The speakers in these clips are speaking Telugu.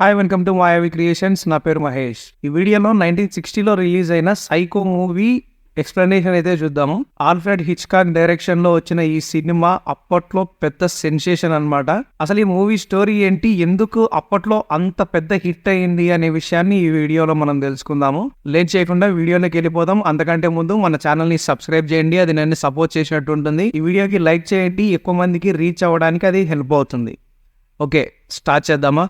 Hi welcome to Mayavi creations నా పేరు మహేష్. ఈ వీడియోలో నైన్టీన్ సిక్స్టీలో రిలీజ్ అయిన సైకో మూవీ ఎక్స్ప్లెనేషన్ అయితే చూద్దాము. ఆల్ఫ్రెడ్ హిచ్కాక్ డైరెక్షన్లో వచ్చిన ఈ సినిమా అప్పట్లో పెద్ద సెన్సేషన్ అనమాట అసలు ఈ మూవీ స్టోరీ ఏంటి? ఎందుకు అప్పట్లో అంత పెద్ద హిట్ అయింది అనే విషయాన్ని ఈ వీడియోలో మనం తెలుసుకుందాము. లేట్ చేయకుండా వీడియోలోకి వెళ్ళిపోదాం. అంతకంటే ముందు మన ఛానల్ని సబ్స్క్రైబ్ చేయండి. అది నన్ను సపోర్ట్ చేసినట్టు ఉంటుంది. ఈ వీడియోకి లైక్ చేయండి. ఎక్కువ మందికి రీచ్ అవ్వడానికి అది హెల్ప్ అవుతుంది. ఓకే స్టార్ట్ చేద్దామా?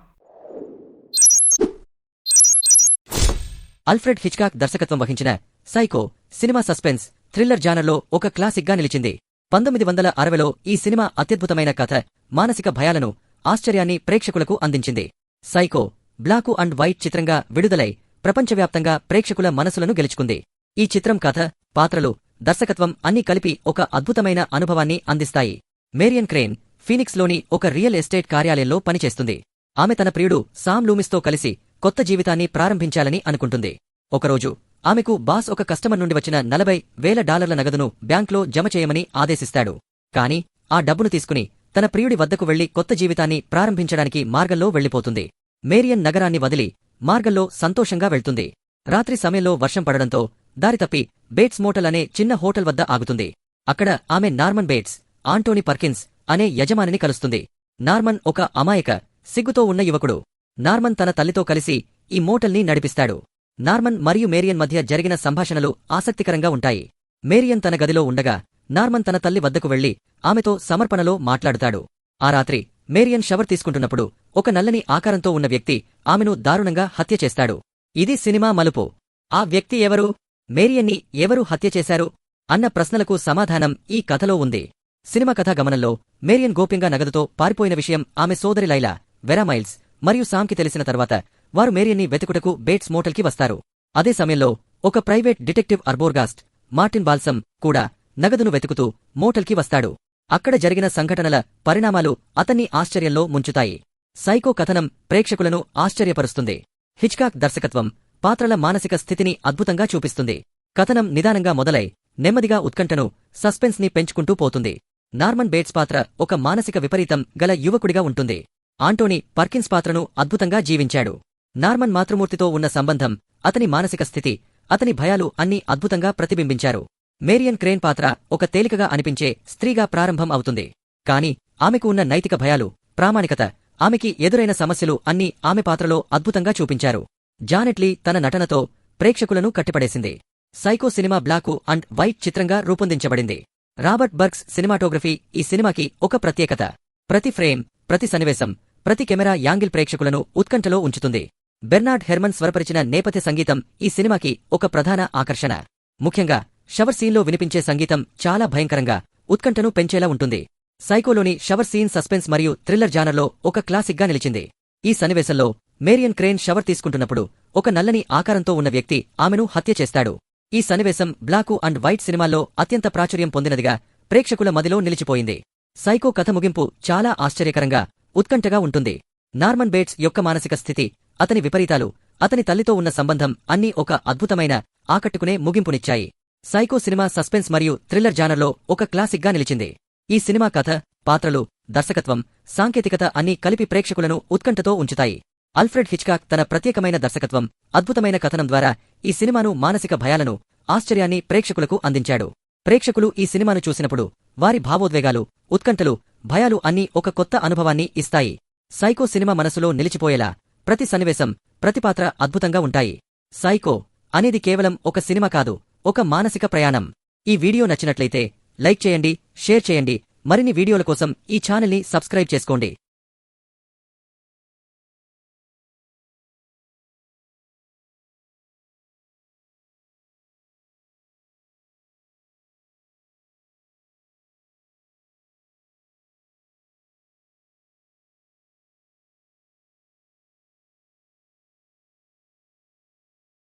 అల్ఫ్రెడ్ హిచ్కాక్ దర్శకత్వం వహించిన సైకో సినిమా సస్పెన్స్ థ్రిల్లర్ జానర్లో ఒక క్లాసిక్గా నిలిచింది. పంతొమ్మిది వందల అరవైలో ఈ సినిమా అత్యద్భుతమైన కథ మానసిక భయాలను ఆశ్చర్యాన్ని ప్రేక్షకులకు అందించింది. సైకో బ్లాకు అండ్ వైట్ చిత్రంగా విడుదలై ప్రపంచవ్యాప్తంగా ప్రేక్షకుల మనసులను గెలుచుకుంది. ఈ చిత్రం కథ పాత్రలు దర్శకత్వం అన్నీ కలిపి ఒక అద్భుతమైన అనుభవాన్ని అందిస్తాయి. మేరియన్ క్రేన్ ఫీనిక్స్లోని ఒక రియల్ ఎస్టేట్ కార్యాలయంలో పనిచేస్తుంది. ఆమె తన ప్రియుడు సామ్ లూమిస్తో కలిసి కొత్త జీవితాన్ని ప్రారంభించాలని అనుకుంటుంది. ఒకరోజు ఆమెకు బాస్ ఒక కస్టమర్ నుండి వచ్చిన నలభై వేల డాలర్ల నగదును బ్యాంక్లో జమ చేయమని ఆదేశిస్తాడు. కాని ఆ డబ్బును తీసుకుని తన ప్రియుడి వద్దకు వెళ్ళి కొత్త జీవితాన్ని ప్రారంభించడానికి మార్గంలో వెళ్ళిపోతుంది మేరియన్ నగరాన్ని వదిలి మార్గంలో సంతోషంగా వెళ్తుంది. రాత్రి సమయంలో వర్షం పడడంతో దారి తప్పి బేట్స్ మోటల్ అనే చిన్న హోటల్ వద్ద ఆగుతుంది. అక్కడ ఆమె నార్మన్ బేట్స్ ఆంటోనీ పర్కిన్స్ అనే యజమానిని కలుస్తుంది. నార్మన్ ఒక అమాయక సిగ్గుతో ఉన్న యువకుడు. నార్మన్ తన తల్లితో కలిసి ఈ మోటల్ని నడిపిస్తాడు. నార్మన్ మరియు మేరియన్ మధ్య జరిగిన సంభాషణలు ఆసక్తికరంగా ఉంటాయి. మేరియన్ తన గదిలో ఉండగా నార్మన్ తన తల్లి వద్దకు వెళ్ళి ఆమెతో సమర్పణలో మాట్లాడుతాడు. ఆ రాత్రి మేరియన్ షవర్ తీసుకుంటున్నప్పుడు ఒక నల్లని ఆకారంతో ఉన్న వ్యక్తి ఆమెను దారుణంగా హత్య చేస్తాడు. ఇది సినిమా మలుపు. ఆ వ్యక్తి ఎవరు? మేరియన్ని ఎవరు హత్య చేశారు? అన్న ప్రశ్నలకు సమాధానం ఈ కథలో ఉంది. సినిమా కథా గమనంలో మేరియన్ గోప్యంగా నగదుతో పారిపోయిన విషయం ఆమె సోదరి లైలా వెరామైల్స్ మరియు సామ్కి తెలిసిన తర్వాత వారు మేరియన్ని వెతుకుటకు బేట్స్ మోటల్కి వస్తారు. అదే సమయంలో ఒక private detective Arbogast Martin Balsam కూడా నగదును వెతుకుతూ మోటల్కి వస్తాడు. అక్కడ జరిగిన సంఘటనల పరిణామాలు అతన్ని ఆశ్చర్యంలో ముంచుతాయి. సైకో కథనం ప్రేక్షకులను ఆశ్చర్యపరుస్తుంది. హిచ్కాక్ దర్శకత్వం పాత్రల మానసిక స్థితిని అద్భుతంగా చూపిస్తుంది. కథనం నిదానంగా మొదలై నెమ్మదిగా ఉత్కంఠను సస్పెన్స్ని పెంచుకుంటూ పోతుంది. నార్మన్ బేట్స్ పాత్ర ఒక మానసిక విపరీతం గల యువకుడిగా ఉంటుంది. ఆంటోనీ పర్కిన్స్ పాత్రను అద్భుతంగా జీవించాడు. నార్మన్ మాతృమూర్తితో ఉన్న సంబంధం అతని మానసిక స్థితి అతని భయాలు అన్నీ అద్భుతంగా ప్రతిబింబించారు. మేరియన్ క్రేన్ పాత్ర ఒక తేలికగా అనిపించే స్త్రీగా ప్రారంభం అవుతుంది. కాని ఆమెకు ఉన్న నైతిక భయాలు ప్రామాణికత ఆమెకి ఎదురైన సమస్యలు అన్నీ ఆమె పాత్రలో అద్భుతంగా చూపించారు. జానెట్లీ తన నటనతో ప్రేక్షకులను కట్టిపడేసింది. Psycho cinema black and white చిత్రంగా రూపొందించబడింది. రాబర్ట్ బర్గ్స్ సినిమాటోగ్రఫీ ఈ సినిమాకి ఒక ప్రత్యేకత. ప్రతి ఫ్రేమ్ ప్రతి సన్నివేశం ప్రతి కెమెరా యాంగిల్ ప్రేక్షకులను ఉత్కంఠలో ఉంచుతుంది. బెర్నార్డ్ హెర్మన్ స్వరపరిచిన నేపథ్య సంగీతం ఈ సినిమాకి ఒక ప్రధాన ఆకర్షణ. ముఖ్యంగా షవర్ సీన్లో వినిపించే సంగీతం చాలా భయంకరంగా ఉత్కంఠను పెంచేలా ఉంటుంది. సైకోలోని షవర్ సీన్ సస్పెన్స్ మరియు థ్రిల్లర్ జానర్లో ఒక క్లాసిక్గా నిలిచింది. ఈ సన్నివేశంలో మేరియన్ క్రేన్ షవర్ తీసుకుంటున్నప్పుడు ఒక నల్లని ఆకారంతో ఉన్న వ్యక్తి ఆమెను హత్య చేస్తాడు. ఈ సన్నివేశం బ్లాకు అండ్ వైట్ సినిమాల్లో అత్యంత ప్రాచుర్యం పొందినదిగా ప్రేక్షకుల మదిలో నిలిచిపోయింది. సైకో కథ ముగింపు చాలా ఆశ్చర్యకరంగా ఉత్కంఠగా ఉంటుంది. నార్మన్ బేట్స్ యొక్క మానసిక స్థితి అతని విపరీతాలు అతని తల్లితో ఉన్న సంబంధం అన్నీ ఒక అద్భుతమైన ఆకట్టుకునే ముగింపునిచ్చాయి. సైకో సినిమా సస్పెన్స్ మరియు థ్రిల్లర్ జానర్లో ఒక క్లాసిక్గా నిలిచింది. ఈ సినిమా కథ పాత్రలు దర్శకత్వం సాంకేతికత అన్నీ కలిపి ప్రేక్షకులను ఉత్కంఠతో ఉంచుతాయి. అల్ఫ్రెడ్ హిచ్కాక్ తన ప్రత్యేకమైన దర్శకత్వం అద్భుతమైన కథనం ద్వారా ఈ సినిమాను మానసిక భయాలను ఆశ్చర్యాన్ని ప్రేక్షకులకు అందించాడు. ప్రేక్షకులు ఈ సినిమాను చూసినప్పుడు వారి భావోద్వేగాలు ఉత్కంఠలు భయాలు అన్నీ ఒక కొత్త అనుభవాన్ని ఇస్తాయి. సైకో సినిమా మనసులో నిలిచిపోయేలా ప్రతి సన్నివేశం ప్రతి పాత్ర అద్భుతంగా ఉంటాయి. సైకో అనేది కేవలం ఒక సినిమా కాదు ఒక మానసిక ప్రయాణం. ఈ వీడియో నచ్చినట్లయితే లైక్ చేయండి షేర్ చేయండి. మరిన్ని వీడియోల కోసం ఈ ఛానల్ని సబ్స్క్రైబ్ చేసుకోండి.